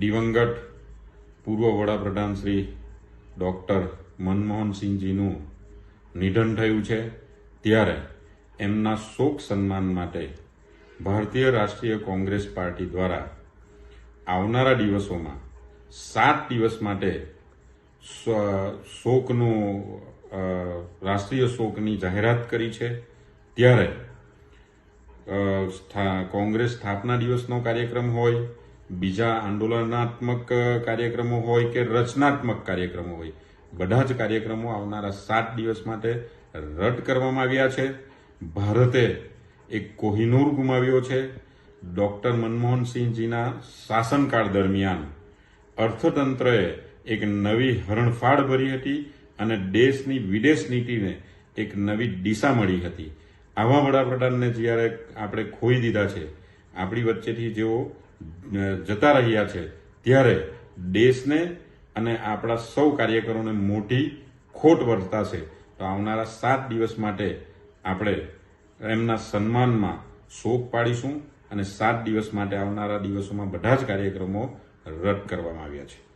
દિવંગત પૂર્વ વડાપ્રધાન શ્રી ડૉક્ટર મનમોહનસિંહજીનું નિધન થયું છે. ત્યારે એમના શોક સન્માન માટે ભારતીય રાષ્ટ્રીય કોંગ્રેસ પાર્ટી દ્વારા આવનારા દિવસોમાં સાત દિવસ માટે શોકનું રાષ્ટ્રીય શોકની જાહેરાત કરી છે. ત્યારે કોંગ્રેસ સ્થાપના દિવસનો કાર્યક્રમ હોય બીજા આંદોલનાત્મક કાર્યક્રમો હોય કે રચનાત્મક કાર્યક્રમો હોય, બધા જ કાર્યક્રમો આવનારા સાત દિવસ માટે રદ કરવામાં આવ્યા છે. ભારતે એક કોહિનૂર ગુમાવ્યો છે. ડૉક્ટર મનમોહનસિંહજીના શાસનકાળ દરમિયાન અર્થતંત્રએ એક નવી હરણફાળ ભરી હતી અને દેશની વિદેશ નીતિને એક નવી દિશા મળી હતી. આવા વડાપ્રધાનને જ્યારે આપણે ખોઈ દીધા છે, આપણી વચ્ચેથી જેઓ જતા રહ્યા છે. ત્યારે દેશને અને આપણા સૌ કાર્યકરોને મોટી ખોટ વર્તાશે. તો આવનારા સાત દિવસ માટે આપણે એમના સન્માનમાં શોક પાડીશું અને સાત દિવસ માટે આવનારા દિવસોમાં બધા જ કાર્યક્રમો રદ કરવામાં આવ્યા છે.